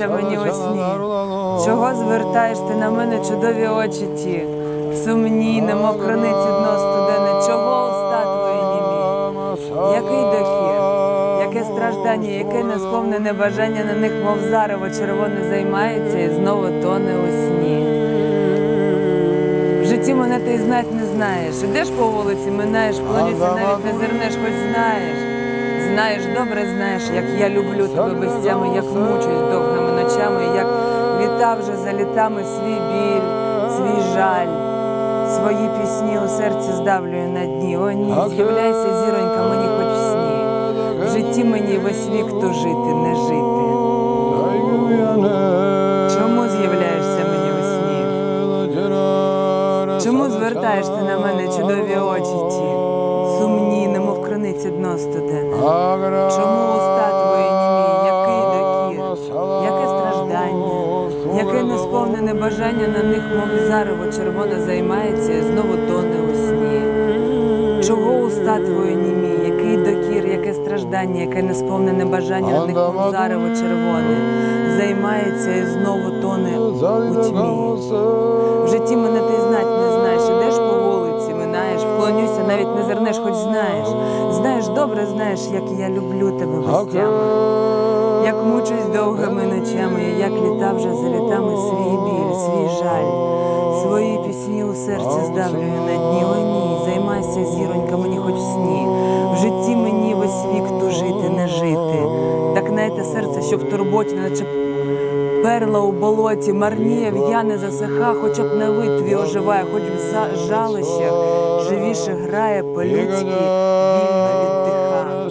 з'являєшся мені у сні? Чого звертаєш ти на мене чудові очі ті? Сумні, немов криниці дно студене, чого уста твої німі? Який дохід? Яке страждання, яке несповнене бажання на них, мов зарево червоне займається і знову тоне у сні. В житті мене ти й знать не знаєш. Ідеш по вулиці, минаєш, клоняся, навіть не зернеш, хоч знаєш. Знаєш, добре знаєш, як я люблю тебе без тями, як мучусь довгими ночами, як літа вже за літами свій біль, свій жаль. Свої пісні у серці здавлюю на дні. О, ні, з'являйся, зіронька, мені хоч в сні. В житті мені весь вік тужити, не жити. Чому з'являєшся мені у сні? Чому звертаєш ти на мене чудові очі ті? Сумні, немов криниці дно студене. Чому яке несповнене бажання на них, мов зарево червоне займається і знову тоне у сні? Чого уста твої німі, який докір, яке страждання, яке несповнене бажання на них, мов зарево червоне, займається і знову тоне у тьмі? В житті мене ти знать не знаєш, ідеш по вулиці, минаєш, вклонюся, навіть не зернеш, хоч знаєш. Знаєш, добре знаєш, як я люблю тебе як мучусь довгими ночами, як літа вже за літами свій біль, свій жаль. Свої пісні у серці здавлюю на дні. О ні, займайся, зіронька, мені хоч сні. В житті мені весь вік тужити, не жити. Так знаєте, серце, що в турботі, наче Перла у болоті, марніє, в'яне засиха, хоча б на витві оживає, хоч в жалищах живіше грає по-людськи, вільно віддиха.